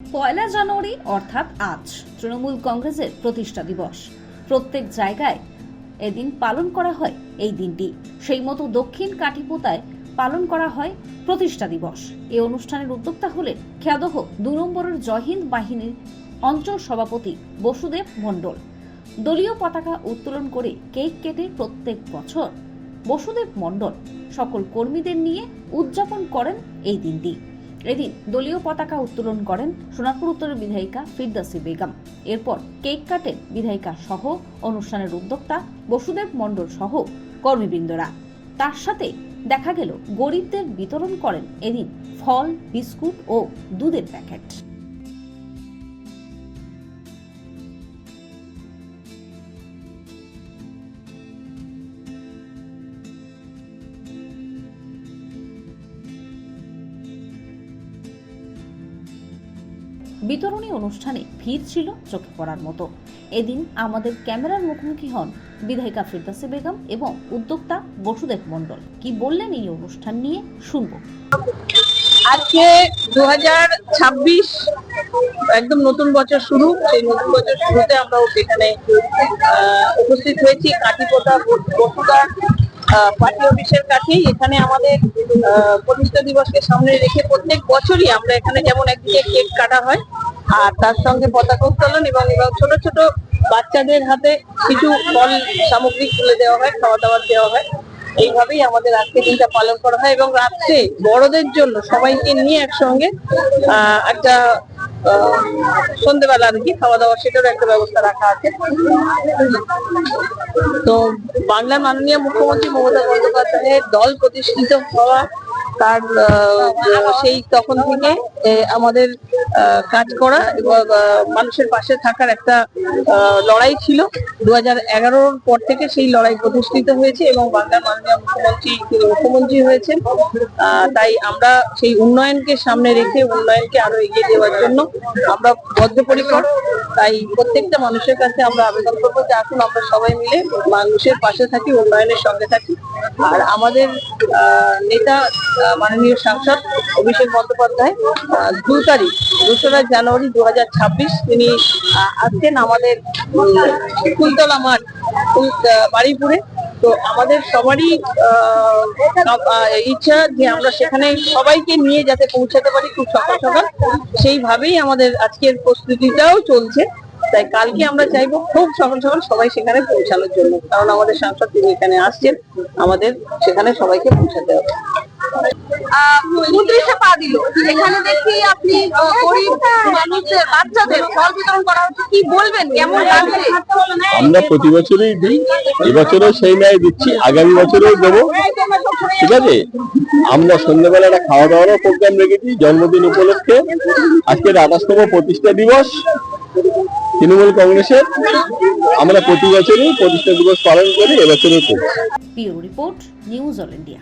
পয়লা জানুয়ারি, অর্থাৎ আজ, তৃণমূল কংগ্রেসের প্রতিষ্ঠা দিবস। প্রত্যেক জায়গায় এদিন পালন করা হয় এই দিনটি। সেই মতো দক্ষিণ কাঠিপোতায় পালন করা হয় প্রতিষ্ঠা দিবস। এই অনুষ্ঠানের উদ্যোক্তা হলেন খেয়াদহ দু নম্বরের জয়হিন্দ বাহিনীর অঞ্চল সভাপতি বসুদেব মণ্ডল। দলীয় পতাকা উত্তোলন করে কেক কেটে প্রত্যেক বছর বসুদেব মণ্ডল সকল কর্মীদের নিয়ে উদযাপন করেন এই দিনটি। এদিন দলীয় পতাকা উত্তোলন করেন সোনারপুর উত্তরের বিধায়িকা ফিরদাসি বেগম। এরপর কেক কাটেন বিধায়িকা সহ অনুষ্ঠানের উদ্যোক্তা বসুদেব মণ্ডল সহ কর্মীবৃন্দরা। তার সাথে দেখা গেল গরিবদের বিতরণ করেন এদিন ফল, বিস্কুট ও দুধের প্যাকেট। বিতরণী অনুষ্ঠানে ভিড় ছিল চোখে পড়ার মতো। এদিন আমাদের ক্যামেরার মুখোমুখি হন বিধায়িকা ফিরদাসে বেগম এবং উদ্যোক্তা বসুদেব মণ্ডল। কি বললেন এই অনুষ্ঠান নিয়ে শুনব। আজকে দু হাজার ছাব্বিশ একদম নতুন বছর শুরু। সেই নতুন বছর শুরুতে আমরা এখানে উপস্থিত হয়েছি। কাঠিপোতা বসুদার পার্টি অফিসের কাছেই এখানে আমাদের প্রতিষ্ঠা দিবসকে সামনে রেখে প্রত্যেক বছরই আমরা এখানে যেমন একদিকে কেক কাটা হয় আর তার সঙ্গে পতাকা উত্তোলন এবং এবং ছোট ছোট বাচ্চাদের হাতে কিছু ফল সামগ্রী তুলে দেওয়া হয় খাওয়া দাওয়া দেওয়া হয়। এইভাবেই আমাদের আজকে দিনটা পালন করা হয় এবং রাত্রে বড়দের জন্য সবাইকে নিয়ে একসঙ্গে আহ, একটা সন্ধ্যেবেলা আর কি খাওয়া দাওয়া সেটারও একটা ব্যবস্থা রাখা আছে। তো বাংলার মাননীয় মুখ্যমন্ত্রী মমতা বন্দ্যোপাধ্যায়ের দল প্রতিষ্ঠিত হওয়া তার সেই তখন থেকে আমাদের কাজ করা এবং মানুষের পাশে থাকার একটা লড়াই ছিল। দু হাজার এগারোর পর থেকে সেই লড়াই প্রতিষ্ঠিত হয়েছে এবং বাংলার মাননীয় মুখ্যমন্ত্রী তিনি মুখ্যমন্ত্রী হয়েছেন। তাই আমরা সেই উন্নয়নকে সামনে রেখে উন্নয়নকে আরও এগিয়ে দেওয়ার জন্য আমরা বদ্ধপরিকর। তাই প্রত্যেকটা মানুষের কাছে আমরা আবেদন করব যে আসুন আমরা সবাই মিলে মানুষের পাশে থাকি, উন্নয়নের সঙ্গে থাকি। আর আমাদের নেতা মাননীয় সাংসদ অভিষেক বন্দ্যোপাধ্যায় দু তারিখ দোসরা জানুয়ারি দু তিনি আসছেন আমাদের ফুলতলা মাঠ বারুইপুরে তো আমাদের সবারই ইচ্ছা যে আমরা সেখানে সবাইকে নিয়ে যাতে পৌঁছাতে পারি খুব সকাল সকাল, সেইভাবেই আমাদের আজকের প্রস্তুতিটাও চলছে। তাই কালকে আমরা চাইব খুব সকাল সকাল সবাই সেখানে পৌঁছানোর জন্য, কারণ আমাদের সাংসদ তিনি এখানে আসছেন, আমাদের সেখানে সবাইকে পৌঁছাতে হবে। পা দিল এখানে দেখি আপনি আহ, গরিব মানুষদের বাচ্চাদের ফল বিতরণ করা হচ্ছে। কি বলবেন? কেমন লাগছে? আমরা প্রতি বছরই দিই এবছরও সেই ন্যায় দিচ্ছি আগামী বছরেও দেবো। ঠিক আছে? আমরা সন্ধ্যেবেলা একটা খাওয়া দাওয়ারও প্রোগ্রাম রেখেছি জন্মদিন উপলক্ষে। আজকের আঠাশতম প্রতিষ্ঠা দিবস তৃণমূল কংগ্রেসের। আমরা প্রতি বছরই প্রতিষ্ঠা দিবস পালন করি এবছরও pure report news all India.